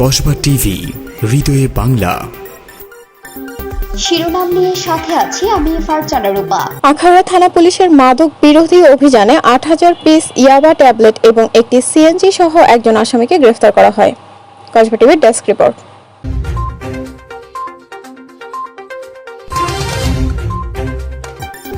Kasba TV হৃদয়ে বাংলা। শিরোনাম নিয়ে সাথে আছি আমি ফারজানা রূপা। আখাউড়া থানা পুলিশের মাদক বিরোধী অভিযানে আট হাজার পিস ইয়াবা ট্যাবলেট এবং একটি সিএনজি সহ একজন আসামিকে গ্রেফতার করা হয়। কসবা টিভির ডেস্ক রিপোর্ট।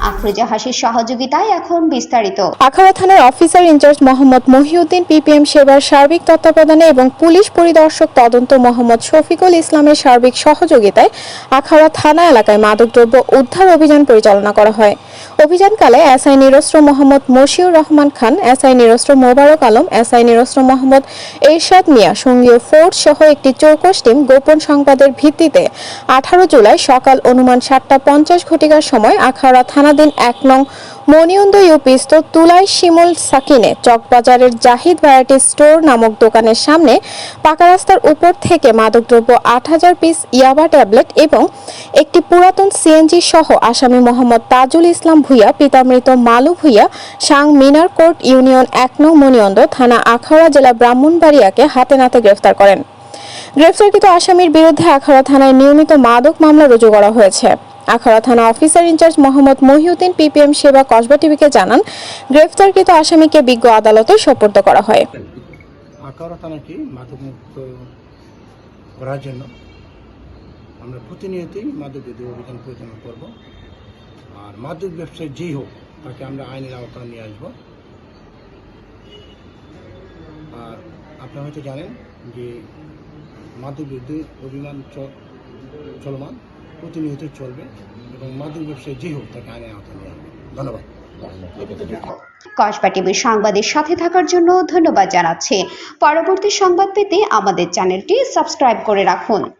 আফরোজা হাসির সহযোগিতায় এখন বিস্তারিত। আখাড়া থানার officer in charge Mohammad Mohiuddin, PPM সেবার সার্বিক তত্ত্বাবধানে এবং পুলিশ পরিদর্শক তদন্ত মোহাম্মদ শফিকুল ইসলামের সার্বিক সহযোগিতায় আখাড়া থানা এলাকায় মাদকদ্রব্য উদ্ধার অভিযান পরিচালনা করা হয়। অভিযানকালে এসআই নিরস্ত্র মোহাম্মদ মশিউর রহমান খান, এসআই নিরস্ত্র মোবারক আলম, এসআই নিরস্ত্র মোহাম্মদ এরশাদ মিয়া, সঙ্গীয় ফোর্স সহ একটি চৌকস টিম গোপন সংবাদের ভিত্তিতে আঠারো জুলাই সকাল অনুমান সাতটা পঞ্চাশ ঘটিকার সময় আখাউড়া থানাধীন এক নং মনিয়ন্দ ইউপিস্ত তুলাই শিমুল সাকিনে চকবাজারের জাহিদ ভ্যারাইটি স্টোর নামক দোকানের সামনে পাকা রাস্তার উপর থেকে মাদকদ্রব্য আট হাজার পিস ইয়াবা ট্যাবলেট এবং একটি পুরাতন সিএনজি সহ আসামি মোহাম্মদ তাজুল ইসলাম ভুইয়া, পিতামৃত মালু ভুইয়া, সাং মিনার কোর্ট ইউনিয়ন এক নং মনিয়ন্দ থানা আখাউড়া জেলা ব্রাহ্মণবাড়িয়াকে হাতে নাতে গ্রেফতার করেন। গ্রেফতারকৃত আসামির বিরুদ্ধে আখাউড়া থানায় নিয়মিত মাদক মামলা রুজু করা হয়েছে। আখাড়া থানা officer in charge Mohammad Mohiuddin PPM সেবা কসবা টিভিকে জানান, গ্রেফতারকৃত আসামিকে বিজ্ঞ আদালতে সোপর্দ করা হয়। আকারা থানাকে মাদকমুক্ত করার জন্য আমরা প্রতিনিয়তই মাদক বিরোধী অভিযান পরিচালনা করব। আর মাদক ব্যবসায়ী যেই হোক, তাকে আমরা আইনের আওতায় নিয়ে আসব। আর আপনারা হয়তো জানেন যে মাদক বিরোধী অভিযান চ- চলমান, প্রতিনিয়ত চলবে এবং মাদক ব্যবসায়ী যেই হোক, তাকে আইনের আওতায় নিয়ে আসবে। ধন্যবাদ। কসবা টিভির সংবাদের সাথে থাকার জন্য ধন্যবাদ জানাচ্ছি। পরবর্তী সংবাদ পেতে আমাদের চ্যানেলটি সাবস্ক্রাইব করে রাখুন।